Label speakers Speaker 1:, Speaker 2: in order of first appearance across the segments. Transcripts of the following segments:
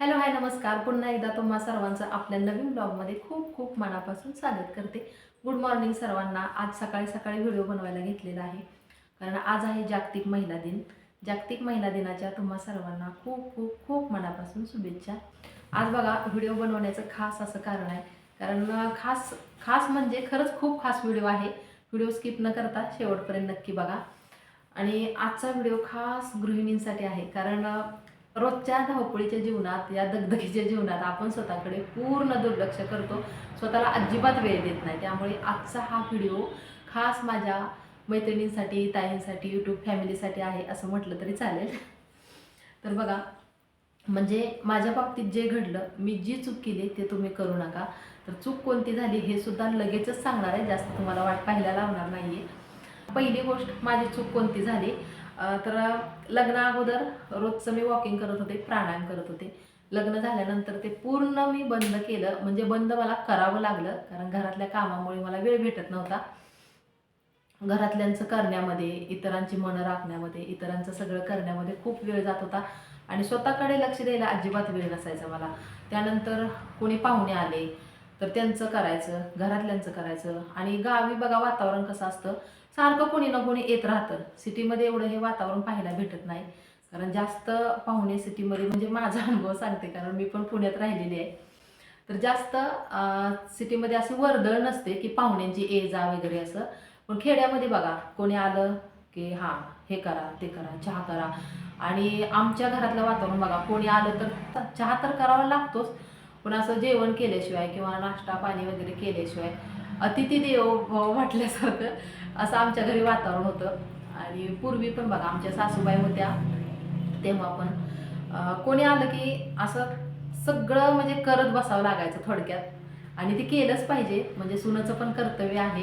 Speaker 1: Hello hi नमस्कार. पुन्हा एकदा तुम्हा सर्वांचं आपल्या नवीन ब्लॉगमध्ये खूप खूप मनापासून स्वागत करते. गुड मॉर्निंग सर्वांना. आज सकाळी सकाळी व्हिडिओ बनवायला घेतलेला आहे. कारण आज आहे जागतिक महिला दिन. जागतिक महिला दिनाच्या तुम्हा सर्वांना खूप खूप खूप मनापासून शुभेच्छा. आज बघा व्हिडिओ बनवण्याचं खास असं कारण आहे. कारण खास खास म्हणजे खरंच खूप खास व्हिडिओ आहे. व्हिडिओ स्किप न करता शेवटपर्यंत नक्की बघा. आणि आजचा व्हिडिओ खास गृहिणींसाठी आहे. कारण रोजच्या धावपळीच्या जीवनात या दगदगीच्या जीवनात आपण स्वतःकडे पूर्ण दुर्लक्ष करतो. स्वतःला अजिबात वेळ देत नाही. त्यामुळे आजचा हा व्हिडिओ खास माझ्या मैत्रिणींसाठी ताईंसाठी यूट्यूब फॅमिलीसाठी आहे असं म्हटलं तरी चालेल. तर बघा म्हणजे माझ्या बाबतीत जे घडलं मी जी चूक केली ते तुम्ही करू नका. तर चूक कोणती झाली हे सुद्धा लगेचच सांगणार आहे. जास्त तुम्हाला वाट पाहायला लावणार नाही आहे पहिली गोष्ट माझी चूक कोणती झाली? तर लग्ना अगोदर रोजचं मी वॉकिंग करत होते प्राणायाम करत होते. लग्न झाल्यानंतर ते पूर्ण मी बंद केलं. म्हणजे बंद मला करावं लागलं कारण घरातल्या कामामुळे मला वेळ भेटत नव्हता. घरातल्यांचं करण्यामध्ये इतरांची मनं राखण्यामध्ये इतरांचं सगळं करण्यामध्ये खूप वेळ जात होता. आणि स्वतःकडे लक्ष द्यायला अजिबात वेळ नसायचा मला. त्यानंतर कोणी पाहुणे आले तर त्यांचं करायचं घरातल्यांचं करायचं. आणि गावी बघा वातावरण कसं असतं. सारखं कोणी ना कोणी येत राहतं. सिटीमध्ये एवढं हे वातावरण पाहायला भेटत नाही. कारण जास्त पाहुणे सिटीमध्ये म्हणजे माझा अनुभव सांगते कारण मी पण पुण्यात राहिलेली आहे. तर जास्त सिटीमध्ये असं वर्दळ नसते की पाहुण्यांची ये जा वगैरे असं. पण खेड्यामध्ये बघा कोणी आलं की हां हे करा ते करा चहा करा. आणि आमच्या घरातलं वातावरण बघा कोणी आलं तर चहा तर करावा लागतोच. पण असं जेवण केल्याशिवाय किंवा नाश्ता पाणी वगैरे केल्याशिवाय अतिथी देव भव म्हटल्यासारखं असं आमच्या घरी वातावरण होतं. आणि पूर्वी पण बघा आमच्या सासूबाई होत्या तेव्हा पण. कोणी आलं की असं सगळं म्हणजे करत बसावं लागायचं थोडक्यात. आणि ते केलंच पाहिजे म्हणजे सुनाचं पण कर्तव्य आहे.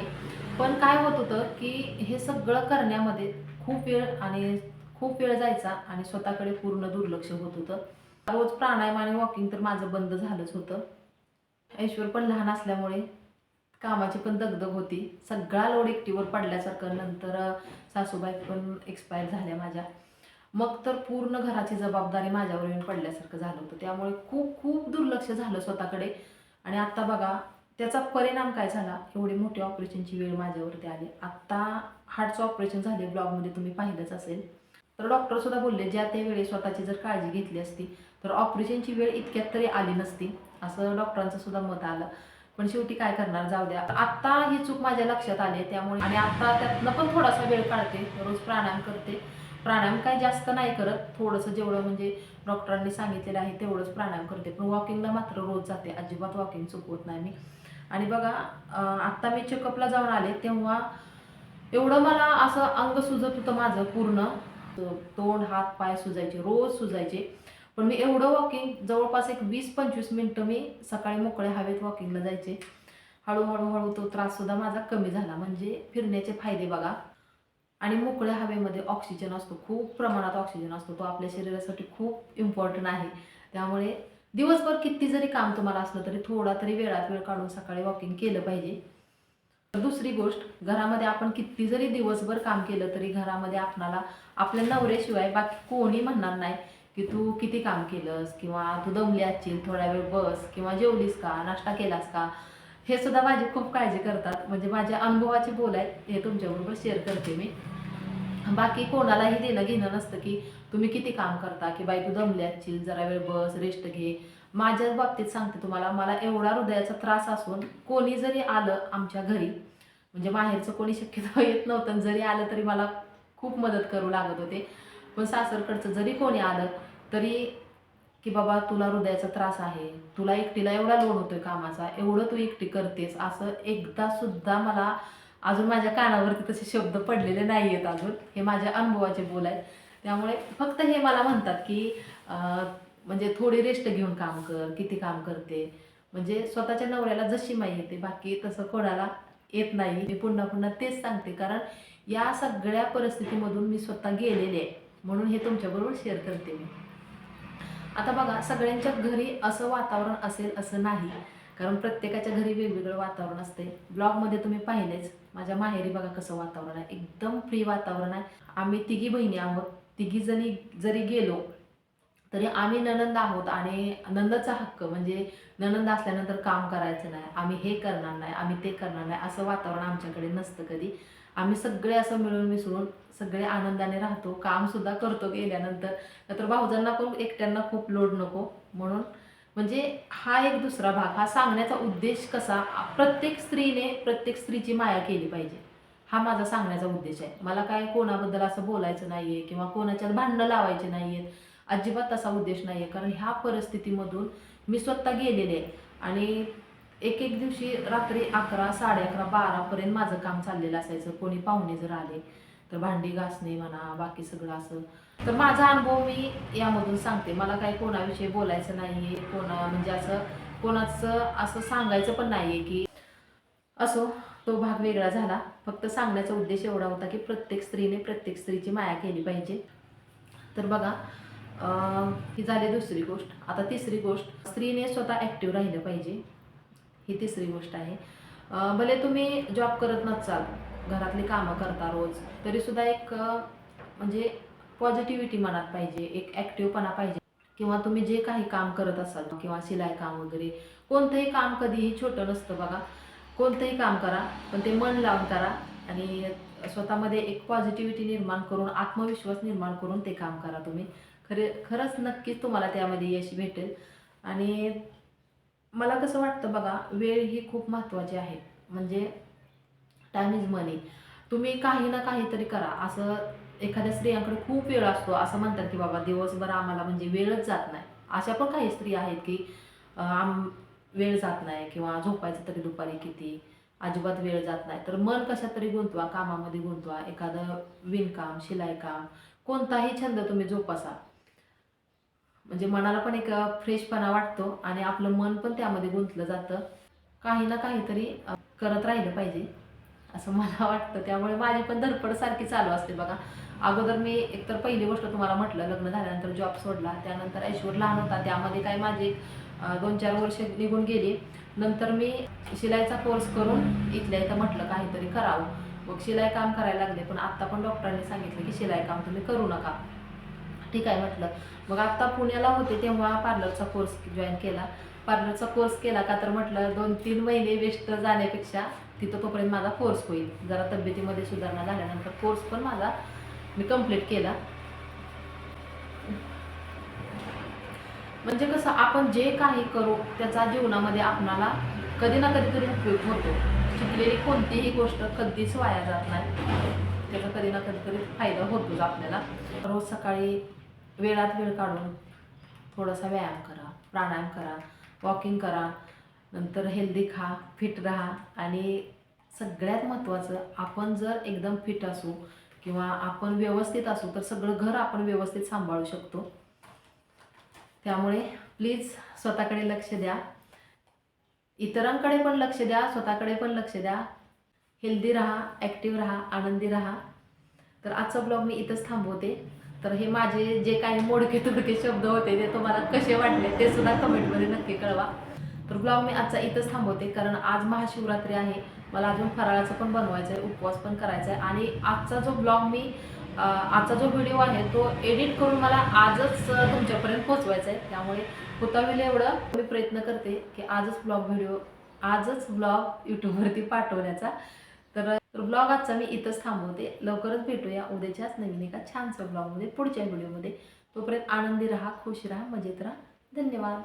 Speaker 1: पण काय होत होतं की हे सगळं करण्यामध्ये खूप वेळ आणि खूप वेळ जायचा आणि स्वतःकडे पूर्ण दुर्लक्ष होत होतं. रोज प्राणायाम आणि वॉकिंग तर माझं बंद झालंच होतं. ऐश्वर पण लहान असल्यामुळे कामाची पण दगदग होती. सगळा लोड एकटीवर पडल्यासारखं. नंतर सासूबाई पण एक्सपायर झाल्या माझ्या. मग तर पूर्ण घराची जबाबदारी माझ्यावर येऊन पडल्यासारखं झालं होतं. त्यामुळे खूप खूप दुर्लक्ष झालं स्वतःकडे. आणि आत्ता बघा त्याचा परिणाम काय झाला? एवढी मोठी ऑपरेशनची वेळ माझ्यावरती आली. आत्ता हार्टचं ऑपरेशन झाले ब्लॉगमध्ये तुम्ही पाहिलंच असेल. तर डॉक्टरसुद्धा बोलले ज्या त्या वेळी स्वतःची जर काळजी घेतली असती तर ऑपरेशनची वेळ इतक्यात तरी आली नसती. असं डॉक्टरांचं सुद्धा मत आलं. पण शेवटी काय करणार? जाऊ द्या. आत्ता ही चूक माझ्या लक्षात आली त्यामुळे आणि आत्ता त्यातनं पण थोडासा वेळ काढते. रोज प्राणायाम करते. प्राणायाम काय जास्त नाही करत. थोडंसं जेवढं म्हणजे डॉक्टरांनी सांगितलेलं आहे तेवढंच प्राणायाम करते. पण वॉकिंगला मात्र रोज जाते. अजिबात वॉकिंग चुकवत नाही मी. आणि बघा आत्ता मी चेकअपला जाऊन आले तेव्हा एवढं मला असं अंग सुजत होतं माझं पूर्ण. तोंड हात पाय सुजायचे. रोज सुजायचे. पण मी एवढं वॉकिंग जवळपास एक वीस पंचवीस मिनटं मी सकाळी मोकळ्या हवेत वॉकिंगला जायचे. हळूहळू हळू तो त्राससुद्धा माझा कमी झाला. म्हणजे फिरण्याचे फायदे बघा. आणि मोकळ्या हवेमध्ये ऑक्सिजन असतो. खूप प्रमाणात ऑक्सिजन असतो. तो आपल्या शरीरासाठी खूप इम्पॉर्टंट आहे. त्यामुळे दिवसभर किती जरी काम तुम्हाला असलं तरी थोडा तरी वेळात वेळ काढून सकाळी वॉकिंग केलं पाहिजे. दुसरी गोष्ट घरामध्ये आपण किती जरी दिवसभर काम केलं तरी घरामध्ये आपणाला आपल्या नवऱ्याशिवाय बाकी कोणी म्हणणार नाही. की तू किती काम केलंस किंवा तू दमली असशील थोडा वेळ बस किंवा जेवलीस का नाश्ता केलास का हे सुद्धा माझी खूप काळजी करतात. म्हणजे माझ्या अनुभवाचे बोल आहेत हे तुमच्याबरोबर शेअर करते मी. बाकी कोणालाही देणं घेणं नसतं की तुम्ही किती काम करता की बाई तू दमली असशील जरा वेळ बस रेस्ट घे. माझ्या बाबतीत सांगते तुम्हाला मला एवढा हृदयाचा त्रास असून कोणी जरी आलं आमच्या घरी म्हणजे बाहेरचं कोणी शक्यतो येत नव्हतं जरी आलं तरी मला खूप मदत करू लागत होते. पण सासरकडचं जरी कोणी आलं तरी की बाबा तुला हृदयाचा त्रास आहे तुला एकटीला एवढा लोड होतोय कामाचा एवढं तू एकटी करतेस असं एकदा सुद्धा मला अजून माझ्या कानावरती तसे शब्द पडलेले नाही आहेत अजून. हे माझ्या अनुभवाचे बोल आहेत. त्यामुळे फक्त हे मला म्हणतात की म्हणजे थोडी रेस्ट घेऊन काम कर किती काम करते. म्हणजे स्वतःच्या नवऱ्याला जशी माही येते बाकी तसं कोणाला येत नाही. मी पुन्हा पुन्हा तेच सांगते कारण या सगळ्या परिस्थितीमधून मी स्वतः गेलेले आहे. म्हणून हे तुमच्याबरोबर शेअर करते मी. आता बघा सगळ्यांच्या घरी असं वातावरण असेल असं नाही. कारण प्रत्येकाच्या घरी वेगवेगळं वातावरण असते ब्लॉगमध्ये तुम्ही पाहिलेच माझ्या माहेरी बघा कसं वातावरण आहे. एकदम फ्री वातावरण आहे. आम्ही तिघी बहिणी आहोत. तिघी जणी जरी गेलो तरी आम्ही ननंद आहोत आणि नंदचा हक्क म्हणजे ननंद असल्यानंतर काम करायचं नाही. आम्ही हे करणार नाही आम्ही ते करणार नाही. असं वातावरण आमच्याकडे नसतं कधी. आम्ही सगळे असं मिळून मिसळून सगळे आनंदाने राहतो कामसुद्धा करतो गेल्यानंतर. तर भाऊजांना पण एकट्यांना खूप लोड नको. म्हणून म्हणजे हा एक दुसरा भाग हा सांगण्याचा उद्देश कसा? प्रत्येक स्त्रीने प्रत्येक स्त्रीची माया केली पाहिजे. हा माझा सांगण्याचा उद्देश आहे. मला काय कोणाबद्दल असं बोलायचं नाहीये किंवा कोणाच्यात भांडणं लावायचे नाहीयेत अजिबात तसा उद्देश नाहीये. कारण ह्या परिस्थितीमधून मी स्वतः गेलेले आहे. आणि एक एक दिवशी रात्री अकरा साडे अकरा बारापर्यंत माझं काम चाललेलं असायचं. कोणी पाहुणे जर आले तर भांडी घासणे म्हणा बाकी सगळं असं. तर माझा अनुभव मी यामधून सांगते. मला काही कोणाविषयी बोलायचं नाही आहे कोणा म्हणजे असं कोणाचं असं सांगायचं पण नाही आहे की असो तो भाग वेगळा झाला. फक्त सांगण्याचा उद्देश एवढा होता की प्रत्येक स्त्रीने प्रत्येक स्त्रीची माया केली पाहिजे. तर बघा ही झाली दुसरी गोष्ट. आता तिसरी गोष्ट स्त्रीने स्वतः ॲक्टिव्ह राहिलं पाहिजे. ही तिसरी गोष्ट आहे. भले तुम्ही जॉब करत नसाल घरातली कामं करता रोज तरीसुद्धा एक म्हणजे पॉझिटिव्हिटी मनात पाहिजे एक ॲक्टिव्हपणा पाहिजे. किंवा तुम्ही जे काही काम करत असाल किंवा शिलाई काम वगैरे कोणतंही काम कधीही छोटं नसतं बघा. कोणतंही काम करा पण ते मन लावून करा आणि स्वतःमध्ये एक पॉझिटिव्हिटी निर्माण करून आत्मविश्वास निर्माण करून ते काम करा तुम्ही. खरे खरंच नक्कीच तुम्हाला त्यामध्ये यश भेटेल. आणि मला कसं वाटतं बघा वेळ ही खूप महत्त्वाची आहे. म्हणजे टाईम इज मनी तुम्ही काही ना काहीतरी करा. असं एखाद्या स्त्रियांकडे खूप वेळ असतो. असं म्हणतात की बाबा दिवसभर आम्हाला म्हणजे वेळच जात नाही. अशा पण काही स्त्री आहेत की आम वेळ जात नाही किंवा झोपायचं तरी दुपारी किती अजिबात वेळ जात नाही. तर मन कशात तरी गुंतवा कामामध्ये गुंतवा. एखादं विणकाम शिलाईकाम कोणताही छंद तुम्ही जोपासा. म्हणजे मनाला पण एक फ्रेशपणा वाटतो आणि आपलं मन पण त्यामध्ये गुंतलं जातं. काही ना काहीतरी करत राहिलं पाहिजे असं मला वाटतं. त्यामुळे माझी पण धडपड सारखी चालू असते बघा. अगोदर मी एकतर पहिली गोष्ट तुम्हाला म्हटलं लग्न झाल्यानंतर जॉब सोडला त्यानंतर ऐश्वर लहान होता. त्यामध्ये काय माझे दोन चार वर्ष निघून गेली. नंतर मी शिलाईचा कोर्स करून इथल्या इथं म्हटलं काहीतरी करावं. मग शिलाई काम करायला लागले पण आत्ता पण डॉक्टरांनी सांगितलं की शिलाई काम तुम्ही करू नका. ठीक आहे म्हटलं. मग आत्ता पुण्याला होते तेव्हा पार्लरचा कोर्स जॉईन केला. पार्लरचा कोर्स केला का तर म्हटलं दोन तीन महिने वेस्ट जाण्यापेक्षा तिथं तोपर्यंत माझा कोर्स होईल. जरा तब्येतीमध्ये सुधारणा झाल्यानंतर कोर्स पण माझा मी कंप्लीट केला. म्हणजे कसं आपण जे काही करू त्याचा जीवनामध्ये आपणाला कधी ना कधीतरी उपयोग होतो. शिकलेली कोणतीही गोष्ट कधीच वाया जात नाही. त्याचा कधी ना कधीतरी फायदा होतोच आपल्याला. रोज सकाळी वेळात वेळ काढून थोडासा व्यायाम करा प्राणायाम करा वॉकिंग करा नंतर हेल्दी खा फिट राहा आणि सगळ्यात महत्त्वाचं आपण जर एकदम फिट असू किंवा आपण व्यवस्थित असू तर सगळं घर आपण व्यवस्थित सांभाळू शकतो. त्यामुळे प्लीज स्वतःकडे लक्ष द्या. इतरांकडे पण लक्ष द्या स्वतःकडे पण लक्ष द्या. हेल्दी राहा ॲक्टिव्ह राहा आनंदी राहा. तर आजचा ब्लॉग मी इथंच थांबवते. तर हे माझे जे काही मोडके तुडके शब्द होते ते तुम्हाला कसे वाटले ते सुद्धा कमेंटमध्ये नक्की कळवा. तर ब्लॉग मी आजचा इथंच थांबवते कारण आज महाशिवरात्री आहे. मला अजून फराळाचं पण बनवायचं आहे उपवास पण करायचा आहे आणि आजचा जो ब्लॉग मी आजचा जो व्हिडिओ आहे तो एडिट करून मला आजच तुमच्यापर्यंत पोहोचवायचा आहे त्यामुळे होता एवढं. मी प्रयत्न करते की आजच ब्लॉग व्हिडिओ आजच ब्लॉग यूट्यूबवरती पाठवण्याचा. तर तर ब्लॉग आजचा मी इथंच थांबवते. लवकरच भेटूया उद्याच्याच नवीन एका छानसं ब्लॉगमध्ये पुढच्या व्हिडिओमध्ये तोपर्यंत आनंदी राहा खुश राहा मजेत राहा. धन्यवाद.